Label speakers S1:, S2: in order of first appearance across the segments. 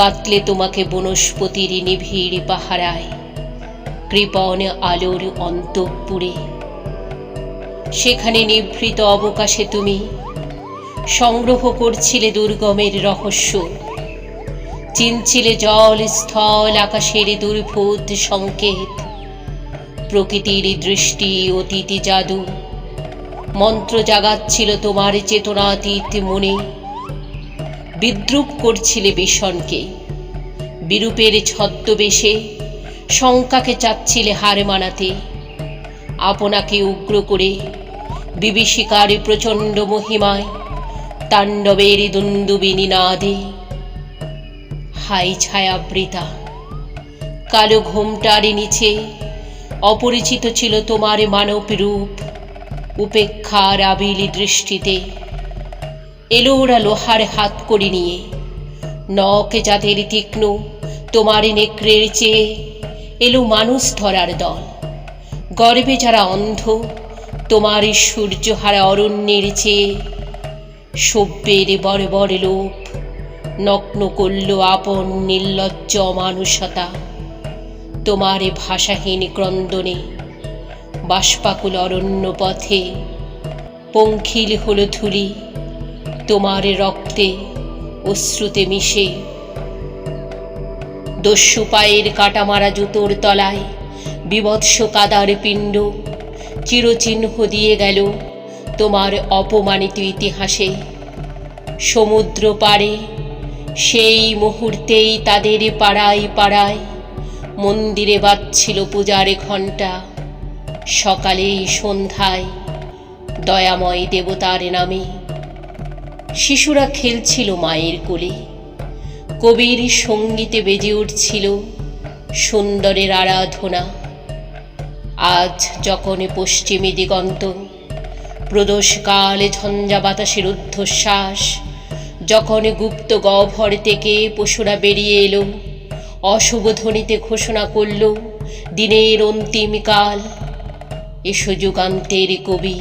S1: বাতলে তোমাকে বনস্পতির নিভিড় পাহারায়। কৃপণ আলোর অন্তঃপুরে। সেখানে নিভৃত অবকাশে তুমি সংগ্রহ করছিলে দুর্গমের রহস্য। চিনছিলে জল স্থল আকাশের দুর্ভূত সংকেত। প্রকৃতির দৃষ্টি অতীতি জাদু। মন্ত্র জাগাচ্ছিল তোমার চেতনাতীত মনে। বিদ্রুপ করছিলে বিষণকে। বিরূপের ছদ্মবেশে শঙ্কাকে চাচ্ছিলে হার মানাতে। আপনাকে উগ্র করে বিভীষিকার প্রচণ্ড মহিমায় তাণ্ডবের দুন্দুবিনী নাদে হাই ছায়াবৃতা, কালো ঘোমটার নিচে অপরিচিত ছিল তোমার মানব রূপ উপেক্ষার আবিলি দৃষ্টিতে এলো ওরা লোহার হাত করে নিয়ে। নখ যাদের তীক্ষ্ণ, তোমার নেকড়ের চেয়ে এলো মানুষ ধরার দল। গর্বে যারা অন্ধ, তোমার সূর্যহারা অরণ্যের চেয়ে সভ্যের বড় বড় লোক নগ্ন করল আপন নির্লজ্জ মানুষতা তোমার ভাষাহীন ক্রন্দনে বাষ্পাকুল অরণ্য পথে পঙ্খিল হলো ধুলি। তোমার রক্তে অশ্রুতে মিশে। দস্যু পায়ের কাটা মারা জুতোর তলায় বিভৎস কাদার পিণ্ড চিরচিহ্ন দিয়ে গেল তোমার অপমানিত ইতিহাসে। সমুদ্র পারে সেই মুহূর্তেই তাদের পাড়ায় পাড়ায় মন্দিরে বাজছিল পূজার ঘণ্টা। সকালেই সন্ধ্যায় দয়াময় দেবতার নামে শিশুরা খেলছিল মায়ের কোলে। কবির সঙ্গীতে বেজে উঠছিল সুন্দরের আরাধনা। আজ যখন পশ্চিমী দিগন্ত, প্রদোষকালে ঝঞ্ঝা বাতাসের ঊর্ধ্বশ্বাস, যখন গুপ্ত গহ্বর থেকে পশুরা বেরিয়ে এলো, অশুভ ধ্বনিতে ঘোষণা করল, দিনের অন্তিম কাল এসো যুগান্তের কবি।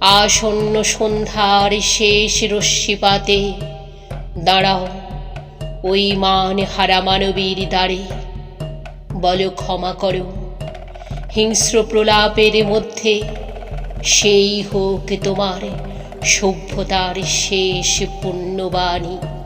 S1: আসন্ন সন্ধ্যার শেষ রশ্মিপাতে দাঁড়াও, ওই মান হারা মানবীর দ্বারে। বলো, ক্ষমা করো। হিংস্র প্রলাপের মধ্যে সেই হোক তোমার সভ্যতার শেষ পুণ্যবাণী।